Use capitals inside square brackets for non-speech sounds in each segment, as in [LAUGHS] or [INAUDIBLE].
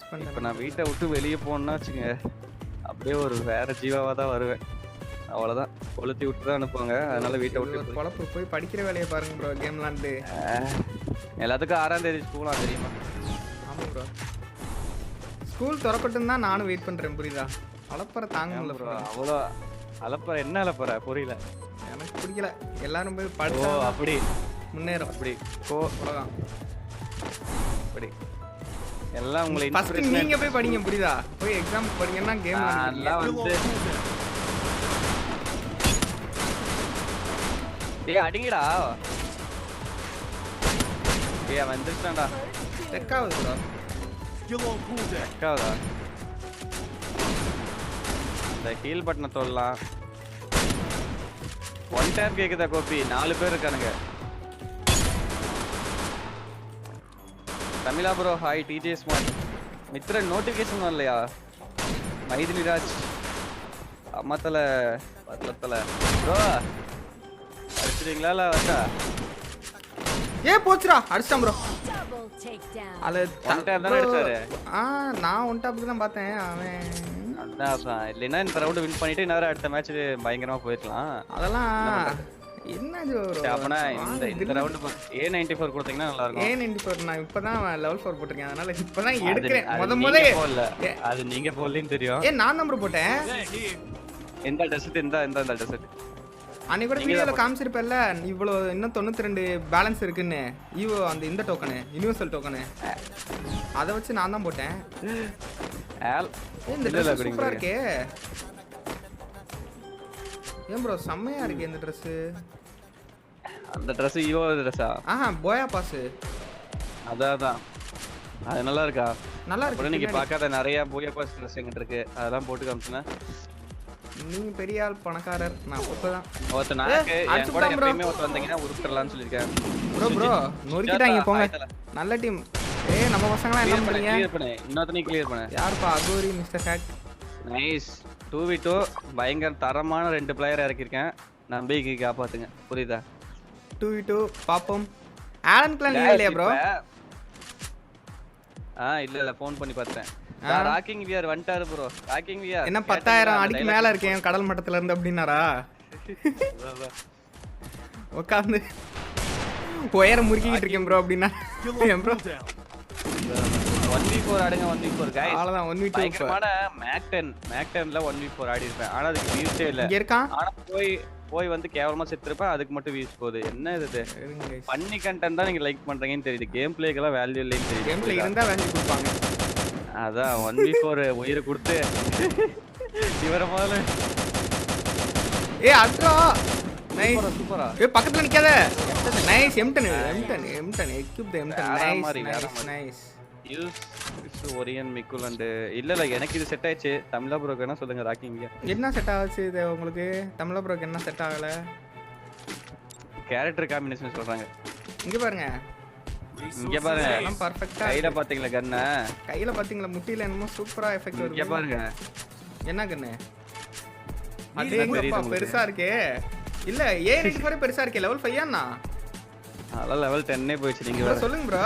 இப்போ நான் வீட்டை விட்டு வெளியே போனேன்னா வச்சுங்க அப்படியே ஒரு வேற ஜீவாவா தான் வருவேன். அவ்வளவுதான். கொளுத்தி விட்டு தான் அனுப்புவாங்க. அதனால வீட்டை விட்டு ஒரு பொழப்பு போய் படிக்கிற வேலையை பாருங்க ப்ரோ கேம் விளாண்டு எல்லாத்துக்கும் ஆறாம் தேதி ஸ்கூலா தெரியுமா? ஆமாம் ப்ரோ ஸ்கூல் திறக்கட்டும் தான் நானும் வெயிட் பண்றேன் புரியுதா? அலப்பற தாங்க ப்ரோ. அவ்வளோ அலப்பற என்ன அலப்பற? புரியல. எனக்கு பிடிக்கல எல்லாரும் போய் படிச்சா அப்படி. முன்னேறும். அப்படி. கோ உலகம் அப்படி. எல்லாம் உங்களை ஃபர்ஸ்ட் நீங்க போய் படிங்க புரியுதா? போய் எக்ஸாம் படிங்கன்னா கேம் எல்லாம் வந்து ஏய் அடிங்கடா. அவன் வந்துட்டான்டா செக் ஆகுது ப்ரோ அக்காவதா இந்த ஹீல் பட்டனை தொடலாம் ஒன் டைம் கேக்குதா கோபி? நாலு பேர் இருக்கானுங்க. தமிழா bro hi DJ smart Mithran notification வரலையா? மைதிலி ராஜ் அம்மாத்தல பத்தல ப்ரோ அடிச்சிட்டீங்களா இல்லை வச்சா ஏ போச்சுடா அடிச்சிட்டான் ப்ரோ. அது? ஆ நான் ஒன் டாப்புக்கு தான் பார்த்தேன். அவன் அதான். இல்லைன்னா இந்த ரவுண்டு வின் பண்ணிட்டு இன்னொரு அடுத்த மேட்ச் பயங்கரமா போயிருக்கலாம் அதெல்லாம் என்ன சரி, அப்பனா இந்த இந்த ரவுண்டு ஏ நைன்டி ஃபோர் கொடுத்தீங்கன்னா நல்லா இருக்கும் நான் இப்பதான் லெவல் ஃபோர் போட்டிருக்கேன். அதனால இப்பதான் எடுக்கிறேன். முத முத போடல. ஏ. அது நீங்க போடலன்னு தெரியும். ஏ நான் நம்பர் போட்டேன். எந்த டெஸ்ட் இந்த இந்த அன்னைக்கு கூட வீடியோல தான் காமிச்சிருப்பேன்ல இவ்வளோ இன்னும் தொண்ணூத்தி ரெண்டு பேலன்ஸ் இருக்குன்னு. ஈவோ அந்த இந்த டோக்கனு யூனிவர்சல் டோக்கனு அதை வச்சு நான் தான் போட்டேன். இந்த சூப்பரா. இருக்கே. ஏன் ப்ரோ செம்மையா இருக்கு இந்த ட்ரெஸ் அந்த ட்ரெஸ் ஈவோ ட்ரெஸ்ஸா ஆஹா போயா பாஸ் அதான் அது நல்லா இருக்கா நல்லா அப்புறம் நீங்க இருக்கு பார்க்காத நிறைய பூயா பாஸ் ட்ரெஸ் எங்கிட்ட இருக்கு? அதெல்லாம் போட்டு காமிச்சுனா? நீங்க பெரிய ஆள் பணக்காரர். நான் இப்பதான் ஒருத்த நாக்கு என் கூட. எப்பயுமே ஒருத்த வந்தீங்கன்னா உருப்பிடலாம்னு சொல்லியிருக்கேன் ப்ரோ ப்ரோ நொறுக்கிட்டாங்க போங்க. நல்ல டீம் ஏய் நம்ம பசங்களாம் என்ன Clear பண்ணு பண்ணீங்க? clear பண்ணு. இன்னொருத்தனையும் கிளியர் பண்ணு. யாருப்பா? Aghori mister hack nice two v two பயங்கர தரமான ரெண்டு பிளேயர் இறக்கியிருக்கேன். நம்பிக்கை காப்பாத்துங்க. புரியுதா? டூ வி டூ பாப்போம். ஆலன் கிளான் இல்லையா ப்ரோ ஆ இல்ல இல்ல ஃபோன் பண்ணி பார்த்தேன் ராக்கிங் விஆர் வந்துட்டாரு ப்ரோ ராக்கிங் விஆர் என்ன பத்தாயிரம் அடிக்கு மேல இருக்கேன் கடல் மட்டத்துல இருந்து அப்படின்னாரா? [LAUGHS] உட்காந்து உயரம் முறுக்கிக்கிட்டு இருக்கேன் ப்ரோ அப்படின்னா. ப்ரோ ஒன் வி ஃபோர் ஆடுங்க ஒன் வி ஃபோர் கைஸ் அவ்வளவுதான் ஒன் வி டூ பயங்கரமான மேக் டென் மேக் டென்ல ஒன் வி ஃபோர் ஆடி இருப்பேன் ஆனா அதுக்கு வியூஸே இல்ல. இங்க இருக்கான் ஆனா போய் போய் வந்து கேவலமா செத்துருப்பேன். அதுக்கு மட்டும் வியூஸ் போகுது. என்ன இது. பண்ணி கண்டென்ட் தான் நீங்க லைக் பண்றீங்கன்னு தெரியுது. கேம் பிளேக்கெல்லாம் வேல்யூ இல்லைன்னு தெரியுது. இருந்தா வேல்யூ கொடுப்பாங்க. அதான் ஒன் வி ஃபோர் உயிரை கொடுத்து. இவரை முதல்ல ஏ அட்ரா! நைஸ் சூப்பரா ஏ பக்கத்துல நிக்காத. Nice Emden Emden Emden equip the Emden nice nice use Orion மிக்குல் and இல்ல இல்ல எனக்கு இது செட் ஆயிடுச்சு. தமிழா ப்ரோக்கு என்ன சொல்லுங்க ராக்கிங் என்ன செட் ஆச்சு இது உங்களுக்கு? தமிழ ப்ரோக்கு என்ன செட் ஆகல? கேரக்டர் காம்பினேஷன் சொல்றாங்க. இங்க பாருங்க. இங்க பாருங்க. எல்லாம் பர்ஃபெக்ட்டா கையில பாத்தீங்களா கண்ண கையில பாத்தீங்களா? முட்டியில என்னமோ சூப்பரா எஃபெக்ட் இங்க வருது. பாருங்க. என்ன அடேங்கப்பா உங்களுக்கு. பெருசா இருக்கே. இல்ல ஏ பேரும் பெருசா இருக்கே. லெவல் ஃபைவ் அண்ணா? அதெல்லாம் லெவல் டென்னே போயிடுச்சு நீங்க சொல்லுங்க ப்ரோ.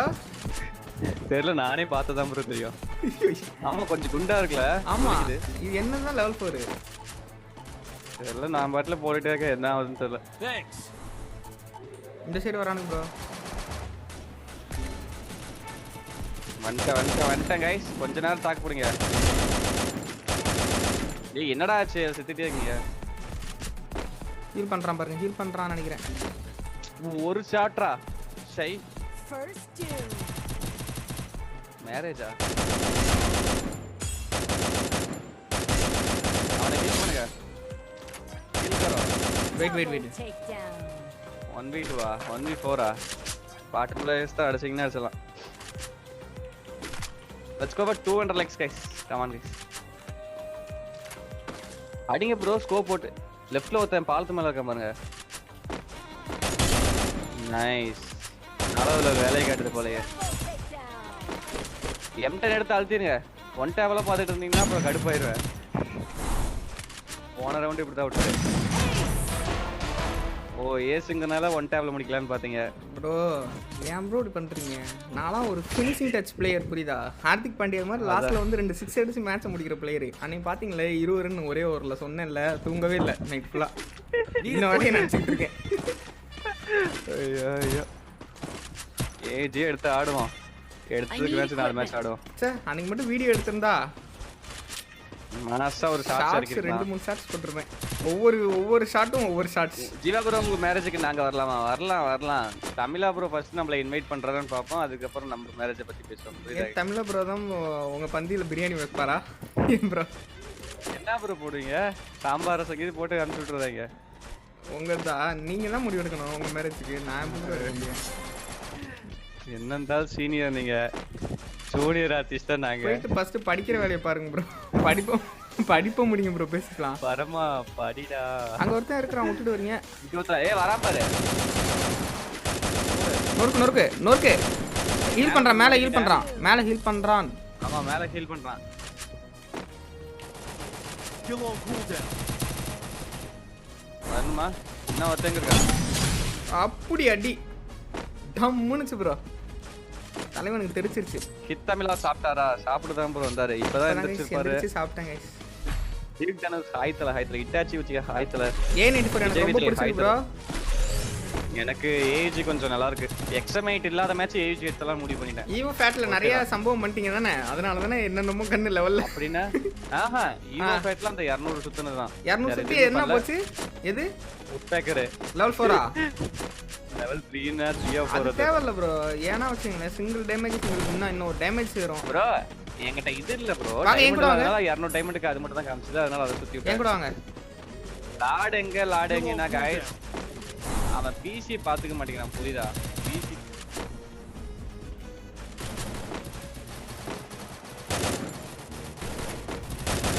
தெரியல நானே பார்த்ததான் ப்ரோ தெரியும். ஆமா கொஞ்சம் குண்டா இருக்குல்ல? ஆமா. இது என்னதான் லெவல் ஃபோர் தெரியல நான் பாட்டுல போட்டுட்டே இருக்கேன். என்ன ஆகுதுன்னு தெரியல. இந்த சைடு வரானுங்க ப்ரோ வந்துட்டேன் வந்துட்டேன் வந்துட்டேன் கைஸ் கொஞ்ச நேரம் தாக்கு போடுங்க. டேய் என்னடா ஆச்சு? செத்துட்டே இருக்கீங்க. ஹீல் பண்றான் பாருங்க ஹீல் பண்றான்னு நினைக்கிறேன். ஒரு ஷாட்ரா ஷை doom. மேரேஜா அவனை ஹீல் பண்ணுங்க. ஹீல் கரோ wait wait wait takedown. One v டூவா ஒன் வி ஃபோரா பாட்டு பிளேயர்ஸ் தான் அடிச்சிங்கன்னா அடிச்சிடலாம் let's go two hundred likes guys come on guys அடிங்க ப்ரோ ஸ்கோப் போட்டு. லெஃப்ட்ல ஒருத்தன் பாலத்து மேல இருக்க பாருங்க. நைஸ் அளவுல வேலையை காட்டுது போலயே. எம்டன் எடுத்து அழுத்திருங்க ஒன் டேபிளாக பார்த்துட்டு இருந்தீங்கன்னா அப்புறம் கடுப்பாயிருவேன் போன ரவுண்டு இப்படி தான் விட்டுரு. ஓ ஏசுங்கனால ஒன் டேப்ல முடிக்கலாம்னு பாத்தீங்க ப்ரோ ஏன் ப்ரோ இப்படி பண்றீங்க? நான்லாம் ஒரு ஃபினிஷிங் டச் பிளேயர் புரியுதா? ஹார்திக் பாண்டியா மாதிரி லாஸ்ட்ல வந்து ரெண்டு சிக்ஸ் அடிச்சு மேட்சை முடிக்கிற பிளேயர் அன்னைக்கு பாத்தீங்களே இருபது ரன் ஒரே ஓவரில் சொன்னேன்ல தூங்கவே இல்லை. நைட் ஃபுல்லா இன்ன வரையும் நினச்சிட்டு இருக்கேன். ஐயோ ஐயோ. ஏஜே எடுத்து ஆடுவோம் எடுத்ததுக்கு மேட்ச் நாலு மேட்ச் ஆடுவோம் சே அன்னைக்கு மட்டும் வீடியோ எடுத்திருந்தா. மனசா ஒரு ஷார்ட்ஸ் அடிக்கிறேன் ரெண்டு மூணு ஷார்ட்ஸ் போட்டிருப்பேன். ஒவ்வொரு ஒவ்வொரு ஷாட்டும் ஒவ்வொரு ஷார்ட்ஸ் ஜீவா ப்ரோ உங்க மேரேஜுக்கு நாங்க வரலாமா? வரலாம் வரலாம். தமிழா ப்ரோ ஃபர்ஸ்ட் நம்மள இன்வைட் பண்றாருன்னு பார்ப்போம். அதுக்கப்புறம் நம்ம மேரேஜை பத்தி பேசுவோம். தமிழ ப்ரோ தான் உங்க பந்தியில பிரியாணி வைப்பாரா? ப்ரோ என்ன ப்ரோ போடுவீங்க? சாம்பார் சங்கீது போட்டு அனுப்பிச்சு விட்டுறாங்க உங்க தான் நீங்க தான் முடிவு எடுக்கணும் உங்க மேரேஜுக்கு நான் என்ன இருந்தாலும் சீனியர் நீங்க ஜூனியர் ஆர்டிஸ்ட் தான் நாங்க. போயிட்டு ஃபர்ஸ்ட் படிக்கிற வேலையை பாருங்க ப்ரோ படிப்போம் படிப்போம் முடியும் ப்ரோ பேசிக்கலாம். பரமா படிடா. அங்க ஒருத்தன் இருக்கிறான் விட்டுட்டு வரீங்க. இருபத்தா ஏ வரா பாரு. நொறுக்கு நொறுக்கு நொறுக்கு. ஹீல் பண்றான் மேல ஹீல் பண்றான் மேல ஹீல் பண்றான். ஆமா மேல ஹீல் பண்றான். வரணுமா? இன்னும் ஒருத்தங்க இருக்கான். அப்படி அடி டம்முனுச்சு ப்ரோ தலைவனுக்கு தெரிச்சிருச்சு. ஹிட் தமிழா சாப்பிட்டாரா? சாப்பிட்டுதான் ப்ரோ வந்தாரு. இப்பதான் எந்திரிச்சு சாப்பிட்டேன் guys. இருக்கு தானே ஹாய்த்தல ஹாய்த்தல இட்டாச்சி வச்சுக்க ஹாய்த்தல ஏன் நைட் எனக்கு ரொம்ப பிடிச்சிருக்கு ப்ரோ எனக்கு ஏஜ் கொஞ்சம் நல்லா இருக்கு. எக்ஸமைட் இல்லாத மேட்ச் ஏஜ் எடுத்தலாம் முடிவு பண்ணிட்டேன். ஈவோ ஃபேட்ல நிறைய சம்பவம் பண்ணிட்டீங்க தானே? அதனால தானே என்னென்னமோ கண்ணு லெவல்ல அப்படின்னா? ஆஹா ஈவோ ஃபேட்ல அந்த 200 சுத்துனது தான் இரநூறு சுத்தி என்ன போச்சு? எது? உட்பேக்கர் லெவல் ஃபோரா லெவல் 3 னா 3 ஆ அது 4 தேவையில்ல ப்ரோ ஏன்னா வச்சுங்களேன் சிங்கிள் டேமேஜ் உங்களுக்கு இன்னும் இன்னும் டேமேஜ் வரும் ப்ரோ என்கிட்ட இது இல்ல ப்ரோ வாங்க, என் கூட வாங்க. 200 டைமண்டுக்கு அது மட்டும் தான் காமிச்சது அதனால அதை சுத்தி என் விட்டேன் கூட வாங்க லார்ட் எங்க லார்ட் எங்க நான் गाइस அவன் பிசி பாத்துக்க மாட்டேங்கிறான் புரியுதா PC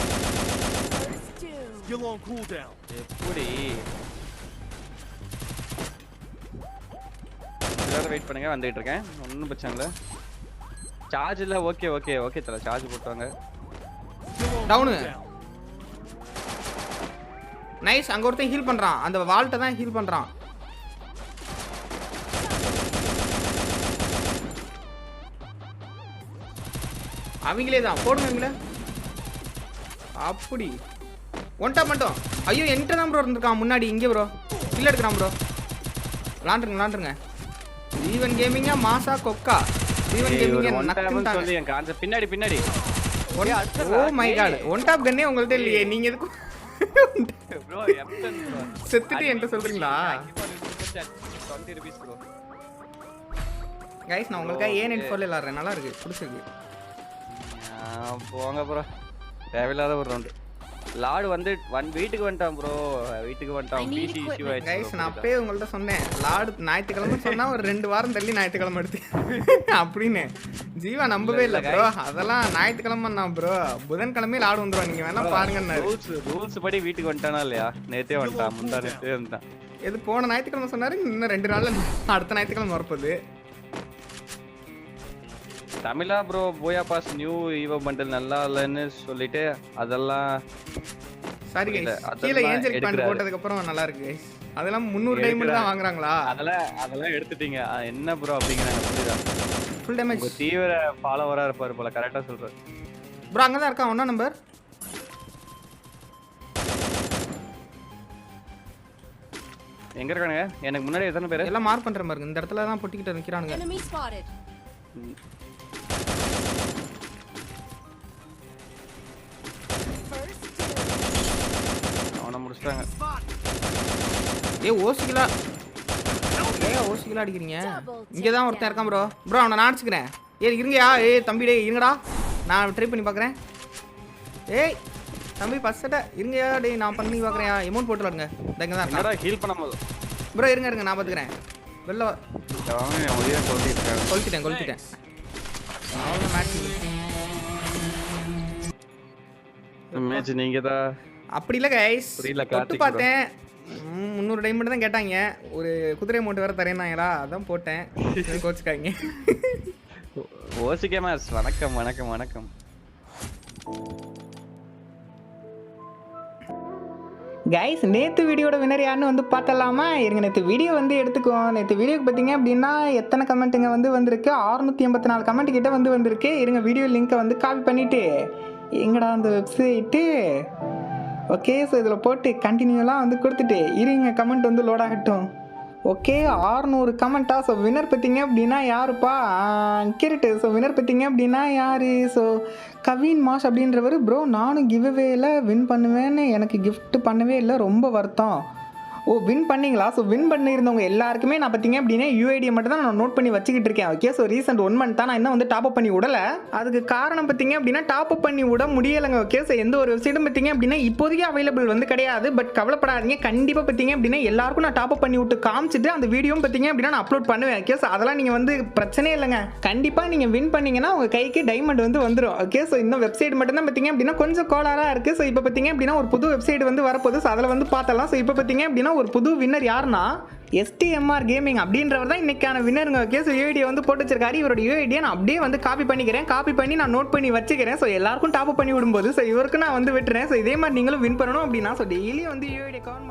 First two. Still on cooldown. எப்படி வெயிட் பண்ணுங்க வந்துட்டு இருக்கேன். ஒன்றும் பிரச்சனை இல்லை. சார்ஜ் இல்லை ஓகே ஓகே ஓகே தல. சார்ஜ் போட்டுவாங்க. டவுனு நைஸ் அங்க ஒருத்தன் ஹீல் பண்றான். அந்த வால்ட்ட தான் ஹீல் பண்றான். அவங்களே தான். போடுங்க அப்படி. ஒன்டா மட்டும். ஐயோ என்கிட்ட தான் ப்ரோ இருந்திருக்கான் முன்னாடி. இங்கே ப்ரோ கில் எடுக்கிறான் ப்ரோ விளாண்டுருங்க விளாண்டுருங்க. ஈவன் கேமிங்கா மாசா கொக்கா ஈவன் ஏய், ஒரு கேமிங்கா one tap ன்னு நக்குன்ட்டாங்க சொல்லி என் காஞ்ச பின்னாடி. பின்னாடி oh my god one top கன்னே உங்கள்ட்ட இல்லையே. நீங்க ப்ரோ செத்துட்டு [LAUGHS] என்கிட்ட சொல்றீங்களா? கைஸ் நான் உங்களுக்காக ஏன் நெட் விளாட்றேன் நல்லா இருக்கு. பிடிச்சிருக்கு. போங்க ப்ரோ தேவையில்லாத ஒரு ரவுண்டு லார்டு வந்து ஒன் வீட்டுக்கு வந்துட்டான் ப்ரோ வீட்டுக்கு வந்துட்டான். PC issue equipment. கைஸ் ஆயிடுச்சு நான் அப்பயே உங்கள்ட்ட சொன்னேன். லாடு ஞாயிற்றுக்கிழமை சொன்னா ஒரு ரெண்டு வாரம் தள்ளி ஞாயிற்றுக்கிழமை எடுத்து. [LAUGHS] அப்படின்னு. ஜீவா நம்பவே இல்லை ப்ரோ அதெல்லாம் ஞாயிற்றுக்கிழமை நான் ப்ரோ புதன்கிழமையே லாடு வந்துடும் நீங்க வேணா பாருங்கன்னாரு ரூல்ஸ் ரூல்ஸ் படி வீட்டுக்கு வந்துட்டானா இல்லையா? நேத்தே வந்துட்டான் முந்தா நேத்தே வந்துட்டான். எது போன ஞாயிற்றுக்கிழமை சொன்னாரு இன்னும் ரெண்டு நாள்ல அடுத்த ஞாயிற்றுக்கிழமை வரப்போகுது. தமிழா ப்ரோ போயா பாஸ் நியூ ஈவோ பண்டல் நல்லா இல்லைன்னு சொல்லிட்டு அதெல்லாம் சாரி கீழே ஏஞ்சல் பேண்ட். போட்டதுக்கு அப்புறம் நல்லா இருக்கு கைஸ் அதெல்லாம் முந்நூறு டைமண்ட் தான் வாங்குறாங்களா? அதெல்லாம் அதெல்லாம் எடுத்துட்டீங்க. என்ன ப்ரோ அப்படிங்கிறாங்க புரியுதா ஃபுல் டேமேஜ் தீவிர ஃபாலோவரா இருப்பாரு போல கரெக்டா சொல்றாரு. ப்ரோ அங்கே தான் இருக்கான் ஒன்றா நம்பர் எங்க இருக்கானுங்க? எனக்கு முன்னாடி எத்தனை பேரு? எல்லாம் மார்க் பண்ற மாதிரி இருக்கு. இந்த இடத்துல தான் பொட்டிக்கிட்டு நிற்கிறானுங்க முடிச்சிட்டாங்க ஏ ஓசிக்கலா. ஏன் ஓசிக்கலா அடிக்கிறீங்க? இங்கே தான் ஒருத்தன் இருக்கான் ப்ரோ ப்ரோ அவனை நான் அடிச்சுக்கிறேன். ஏ இருங்கயா ஏய் தம்பி டேய் இருங்கடா. நான் ட்ரை பண்ணி பார்க்குறேன் ஏய் தம்பி ஃபஸ்ட்டை இருங்கயா டேய் நான் பண்ணி பார்க்குறேன் எமௌண்ட் போட்டு விளாடுங்க. இங்கே தான் என்னடா ஹீல் பண்ணும்போது ப்ரோ இருங்க இருங்க நான் பார்த்துக்கிறேன் வெளில கொளுத்திட்டேன் கொளுத்திட்டேன் அவ்வளோ மேட்ச் மேட்ச் நீங்க தான் அப்படி இல்லை கைஸ் தொட்டு பார்த்தேன். முந்நூறு டைமண்ட் தான் கேட்டாங்க. ஒரு குதிரை அமௌண்ட் வேற தரேன்னாங்களா? அதான் போட்டேன். கோச்சுக்காங்க ஓசிகே மேஸ் வணக்கம் வணக்கம் வணக்கம். கைஸ் நேற்று வீடியோட வினர் யாருன்னு வந்து பார்த்தலாமா இருங்க நேற்று வீடியோ வந்து எடுத்துக்குவோம். நேற்று வீடியோக்கு பார்த்தீங்க அப்படின்னா எத்தனை கமெண்ட்டுங்க வந்து வந்திருக்கு? அறுநூற்றி எண்பத்தி நாலு கமெண்ட் கிட்ட வந்து வந்திருக்கு. இருங்க வீடியோ லிங்க்கை வந்து காப்பி பண்ணிவிட்டு எங்கடா அந்த வெப்சைட்டு ஓகே ஸோ இதில் போட்டு கண்டினியூலாம் வந்து கொடுத்துட்டு இருங்க கமெண்ட் வந்து லோட் ஆகட்டும். ஓகே ஆறுநூறு கமெண்ட்டா ஸோ வினர் பார்த்தீங்க அப்படின்னா யாருப்பா? கிரிட்டு ஸோ வினர் பார்த்தீங்க அப்படின்னா யார்? ஸோ கவின் மாஷ் அப்படின்றவர் ப்ரோ நானும் கிவ்வேல வின் பண்ணுவேன்னு எனக்கு கிஃப்ட் பண்ணவே இல்லை. ரொம்ப வருத்தம். ஓ வின் பண்ணீங்களா? ஸோ வின் பண்ணியிருந்தவங்க எல்லாருக்குமே நான் பார்த்தீங்க அப்படின்னா யூஐடியை மட்டும் தான் நான் நோட் பண்ணி வச்சுக்கிட்டு இருக்கேன் okay so recent one month தான் நான் இன்னும் வந்து டாப் அப் பண்ணி விடல. அதுக்கு காரணம் பார்த்தீங்க அப்படின்னா டாப் அப் பண்ணி விட முடியலைங்க ஓகே ஸோ எந்த ஒரு வெப்சைட்டும் பார்த்தீங்க அப்படின்னா இப்போதைக்கு அவைலபிள் வந்து கிடையாது. பட் கவலைப்படாதீங்க கண்டிப்பாக பார்த்தீங்க அப்படின்னா எல்லாருக்கும் நான் டாப் அப் பண்ணி விட்டு காமிச்சிட்டு அந்த வீடியோவும் பார்த்தீங்க அப்படின்னா நான் அப்லோட் பண்ணுவேன் ஓகே ஸோ அதெல்லாம் நீங்கள் வந்து பிரச்சனையே இல்லைங்க. கண்டிப்பாக நீங்கள் வின் பண்ணீங்கன்னா உங்கள் கைக்கு டைமண்ட் வந்து வந்துடும் ஓகே ஸோ இன்னும் வெப்சைட் மட்டும் தான் பார்த்தீங்க அப்படின்னா கொஞ்சம் கோளாராக இருக்குது ஸோ இப்போ பார்த்தீங்க அப்படின்னா ஒரு புது வெப்சைட் வந்து வரப்போகுது. ஸோ அதில் வந்து பார்த்தலாம் ஸோ இப்போ பார்த்தீங்க அப்படின்னா ஒரு புது வின்னர் யாருன்னா எஸ்டிஎம்ஆர் கேமிங் அப்படின்றவர் தான் இன்னைக்கான வின்னருங்க கேஸ் யூஐடியை வந்து போட்டு வச்சிருக்காரு. இவரோட யூஐடியை நான் அப்படியே வந்து காப்பி பண்ணிக்கிறேன். காப்பி பண்ணி நான் நோட் பண்ணி வச்சுக்கிறேன். ஸோ எல்லாருக்கும் டாப் பண்ணி விடும்போது ஸோ இவருக்கு நான் வந்து விட்டுறேன். ஸோ இதே மாதிரி நீங்களும் வின் பண்ணணும் அப்படின்னா ஸோ டெய்லி வந்து யூஐடியை கவுண்ட்